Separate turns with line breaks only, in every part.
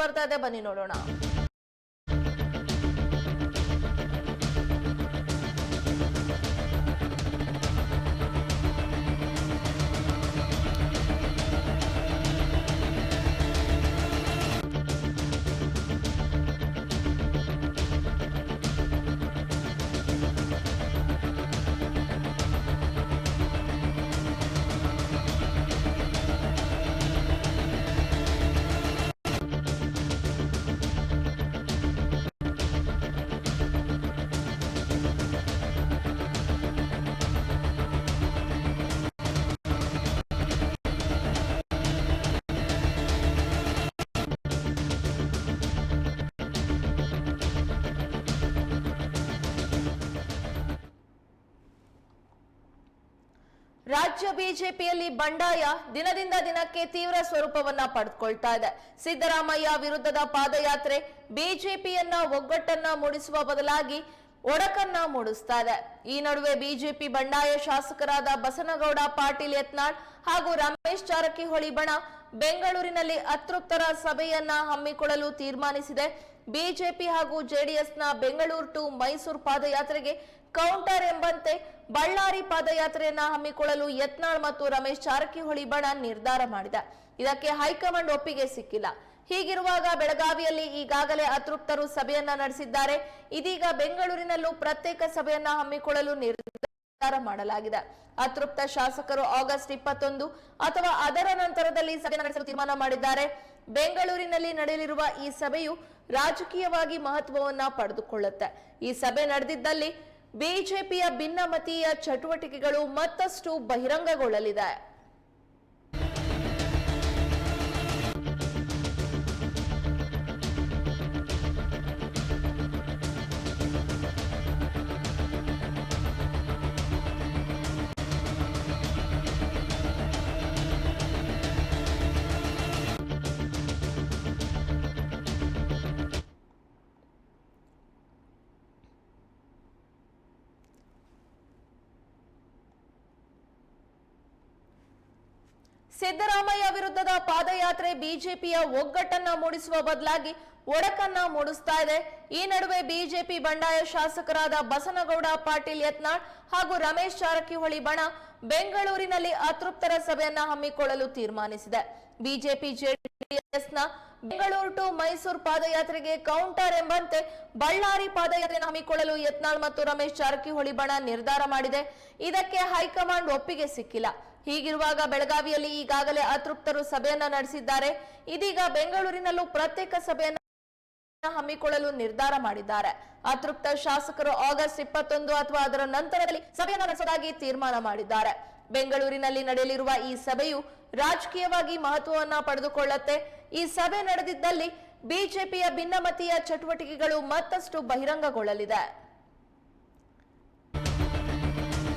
ಬರ್ತಾ ಇದೆ ಬನ್ನಿ ನೋಡೋಣ. ರಾಜ್ಯ ಬಿಜೆಪಿಯಲ್ಲಿ ಬಂಡಾಯ ದಿನದಿಂದ ದಿನಕ್ಕೆ ತೀವ್ರ ಸ್ವರೂಪವನ್ನ ಪಡೆದುಕೊಳ್ತಾ ಇದೆ. ಸಿದ್ದರಾಮಯ್ಯ ವಿರುದ್ಧದ ಪಾದಯಾತ್ರೆ ಬಿಜೆಪಿಯನ್ನ ಒಗ್ಗಟ್ಟನ್ನ ಮೂಡಿಸುವ ಬದಲಾಗಿ ಒಡಕನ್ನ ಮೂಡಿಸ್ತಾ ಇದೆ. ಈ ನಡುವೆ ಬಿಜೆಪಿ ಬಂಡಾಯ ಶಾಸಕರಾದ ಬಸನಗೌಡ, ಪಾಟೀಲ್ ಯತ್ನಾಳ್ ಹಾಗೂ ರಮೇಶ್ ಜಾರಕಿಹೊಳಿ ಬಣ ಬೆಂಗಳೂರಿನಲ್ಲಿ ಅತೃಪ್ತರ ಸಭೆಯನ್ನ ಹಮ್ಮಿಕೊಳ್ಳಲು ತೀರ್ಮಾನಿಸಿದೆ. ಬಿಜೆಪಿ ಹಾಗೂ ಜೆಡಿಎಸ್ನ ಬೆಂಗಳೂರು ಟು ಮೈಸೂರು ಪಾದಯಾತ್ರೆಗೆ ಕೌಂಟರ್ ಎಂಬಂತೆ ಬಳ್ಳಾರಿ ಪಾದಯಾತ್ರೆಯನ್ನ ಹಮ್ಮಿಕೊಳ್ಳಲು ಯತ್ನಾಳ್ ಮತ್ತು ರಮೇಶ್ ಜಾರಕಿಹೊಳಿ ಬಣ ನಿರ್ಧಾರ ಮಾಡಿದೆ. ಇದಕ್ಕೆ ಹೈಕಮಾಂಡ್ ಒಪ್ಪಿಗೆ ಸಿಕ್ಕಿಲ್ಲ. ಹೀಗಿರುವಾಗ ಬೆಳಗಾವಿಯಲ್ಲಿ ಈಗಾಗಲೇ ಅತೃಪ್ತರು ಸಭೆಯನ್ನ ನಡೆಸಿದ್ದಾರೆ. ಇದೀಗ ಬೆಂಗಳೂರಿನಲ್ಲೂ ಪ್ರತ್ಯೇಕ ಸಭೆಯನ್ನ ಹಮ್ಮಿಕೊಳ್ಳಲು ನಿರ್ಧಾರ ಮಾಡಲಾಗಿದೆ. ಅತೃಪ್ತ ಶಾಸಕರು ಆಗಸ್ಟ್ ಇಪ್ಪತ್ತೊಂದು ಅಥವಾ ಅದರ ನಂತರದಲ್ಲಿ ಸಭೆ ನಡೆಸಲು ತೀರ್ಮಾನ ಮಾಡಿದ್ದಾರೆ. ಬೆಂಗಳೂರಿನಲ್ಲಿ ನಡೆಯಲಿರುವ ಈ ಸಭೆಯು ರಾಜಕೀಯವಾಗಿ ಮಹತ್ವವನ್ನ ಪಡೆದುಕೊಳ್ಳುತ್ತೆ. ಈ ಸಭೆ ನಡೆದಿದ್ದಲ್ಲಿ ಬಿಜೆಪಿಯ ಭಿನ್ನಮತೀಯ ಚಟುವಟಿಕೆಗಳು ಮತ್ತಷ್ಟು ಬಹಿರಂಗಗೊಳ್ಳಲಿದೆ. ಸಿದ್ದರಾಮಯ್ಯ ವಿರುದ್ಧದ ಪಾದಯಾತ್ರೆ ಬಿಜೆಪಿಯ ಒಗ್ಗಟ್ಟನ್ನ ಮೂಡಿಸುವ ಬದಲಾಗಿ ಒಡಕನ್ನ ಮೂಡಿಸ್ತಾ ಇದೆ. ಈ ನಡುವೆ ಬಿಜೆಪಿ ಬಂಡಾಯ ಶಾಸಕರಾದ ಬಸನಗೌಡ, ಪಾಟೀಲ್ ಯತ್ನಾಳ್ ಹಾಗೂ ರಮೇಶ್ ಜಾರಕಿಹೊಳಿ ಬಣ ಬೆಂಗಳೂರಿನಲ್ಲಿ ಅತೃಪ್ತರ ಸಭೆಯನ್ನ ಹಮ್ಮಿಕೊಳ್ಳಲು ತೀರ್ಮಾನಿಸಿದೆ. ಬಿಜೆಪಿ ಜೆಡಿಎಸ್ನ ಬೆಂಗಳೂರು ಟು ಮೈಸೂರು ಪಾದಯಾತ್ರೆಗೆ ಕೌಂಟರ್ ಎಂಬಂತೆ ಬಳ್ಳಾರಿ ಪಾದಯಾತ್ರೆಯನ್ನು ಹಮ್ಮಿಕೊಳ್ಳಲು ಯತ್ನಾಳ್ ಮತ್ತು ರಮೇಶ್ ಜಾರಕಿಹೊಳಿ ಬಣ ನಿರ್ಧಾರ ಮಾಡಿದೆ. ಇದಕ್ಕೆ ಹೈಕಮಾಂಡ್ ಒಪ್ಪಿಗೆ ಸಿಕ್ಕಿಲ್ಲ. ಹೀಗಿರುವಾಗ ಬೆಳಗಾವಿಯಲ್ಲಿ ಈಗಾಗಲೇ ಅತೃಪ್ತರು ಸಭೆಯನ್ನ ನಡೆಸಿದ್ದಾರೆ. ಇದೀಗ ಬೆಂಗಳೂರಿನಲ್ಲೂ ಪ್ರತ್ಯೇಕ ಸಭೆಯನ್ನು ಹಮ್ಮಿಕೊಳ್ಳಲು ನಿರ್ಧಾರ ಮಾಡಿದ್ದಾರೆ. ಅತೃಪ್ತ ಶಾಸಕರು ಆಗಸ್ಟ್ ಇಪ್ಪತ್ತೊಂದು ಅಥವಾ ಅದರ ನಂತರದಲ್ಲಿ ಸಭೆಯನ್ನು ನಡೆಸೋದಾಗಿ ತೀರ್ಮಾನ ಮಾಡಿದ್ದಾರೆ. ಬೆಂಗಳೂರಿನಲ್ಲಿ ನಡೆಯಲಿರುವ ಈ ಸಭೆಯು ರಾಜಕೀಯವಾಗಿ ಮಹತ್ವವನ್ನ ಪಡೆದುಕೊಳ್ಳುತ್ತೆ. ಈ ಸಭೆ ನಡೆದಿದ್ದಲ್ಲಿ ಬಿಜೆಪಿಯ ಭಿನ್ನಮತೀಯ ಚಟುವಟಿಕೆಗಳು ಮತ್ತಷ್ಟು ಬಹಿರಂಗಗೊಳ್ಳಲಿದೆ.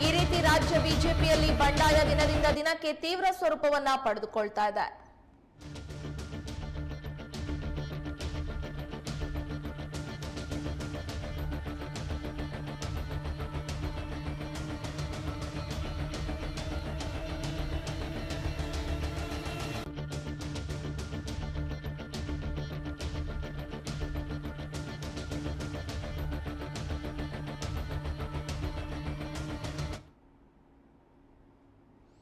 ಈ ರೀತಿ ರಾಜ್ಯ ಬಿಜೆಪಿಯಲ್ಲಿ ಬಂಡಾಯ ದಿನದಿಂದ ದಿನಕ್ಕೆ ತೀವ್ರ ಸ್ವರೂಪವನ್ನ ಪಡೆದುಕೊಳ್ತಾ ಇದೆ.